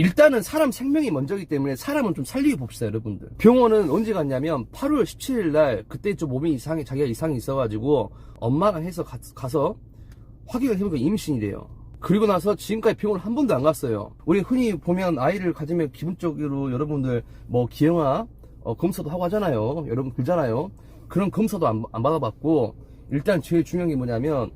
일단은 사람 생명이 먼저기 때문에 사람은 좀 살리고 봅시다, 여러분들. 병원은 언제 갔냐면 8월 17일 날 그때 좀 몸이 이상해, 자기가 이상이 있어가지고 엄마랑 해서 가, 서 확인을 해보니까 임신이래요. 그리고 나서 지금까지 병원을 한 번도 안 갔어요. 우리 흔히 보면 아이를 가지면 기본적으로 여러분들 뭐 기형아 어, 검사도 하고 하잖아요. 여러분 그잖아요. 그런 검사도 안, 안 받아봤고 일단 제일 중요한 게 뭐냐면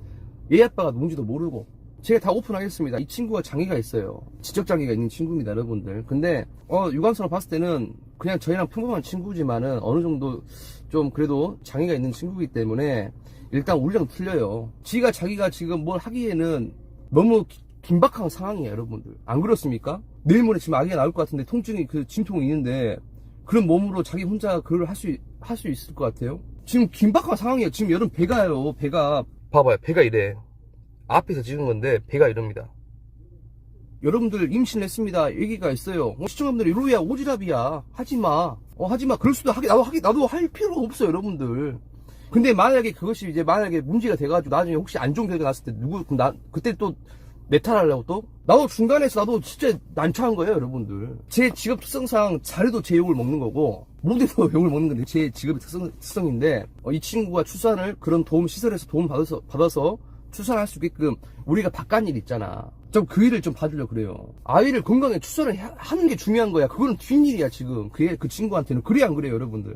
얘 아빠가 누군지도 모르고 제가 다 오픈하겠습니다. 이 친구가 장애가 있어요. 지적 장애가 있는 친구입니다, 여러분들. 근데 어, 유관선을 봤을 때는 그냥 저희랑 평범한 친구지만은 어느 정도 좀 그래도 장애가 있는 친구이기 때문에 일단 우리랑 틀려요. 지가 자기가 지금 뭘 하기에는 너무 기- 긴박한 상황이에요, 여러분들. 안 그렇습니까? 내일 모레 지금 아기가 나올 것 같은데 통증이 그 진통이 있는데 그런 몸으로 자기 혼자 그걸 할 수 할 수 있을 것 같아요? 지금 긴박한 상황이에요. 지금 여러분 배가요, 배가. 봐봐요, 배가 이래. 앞에서 찍은 건데 배가 이럽니다. 여러분들 임신했습니다. 얘기가 있어요. 어, 시청자분들이 로이야 오지랖이야 하지마. 어 하지마. 그럴 수도 하기 나도 하기 나도 할 필요가 없어요, 여러분들. 근데 만약에 그것이 이제 만약에 문제가 돼가지고 나중에 혹시 안 좋은 결과 났을 때 누구 그럼 나 그때 또 메탈하려고 또 나도 중간에서 나도 진짜 난처한 거예요, 여러분들. 제 직업 특성상 잘해도 제 욕을 먹는 거고 못해도 욕을 먹는 건데 제 직업의 특성, 특성인데 어, 이 친구가 출산을 그런 도움 시설에서 도움 받아서 받아서 출산할 수 있게끔 우리가 바깥 일 있잖아. 좀 그 일을 좀 봐주려 그래요. 아이를 건강에 출산을 하- 하는 게 중요한 거야. 그거는 뒷일이야 지금. 그게 그 친구한테는 그래 안 그래요, 여러분들?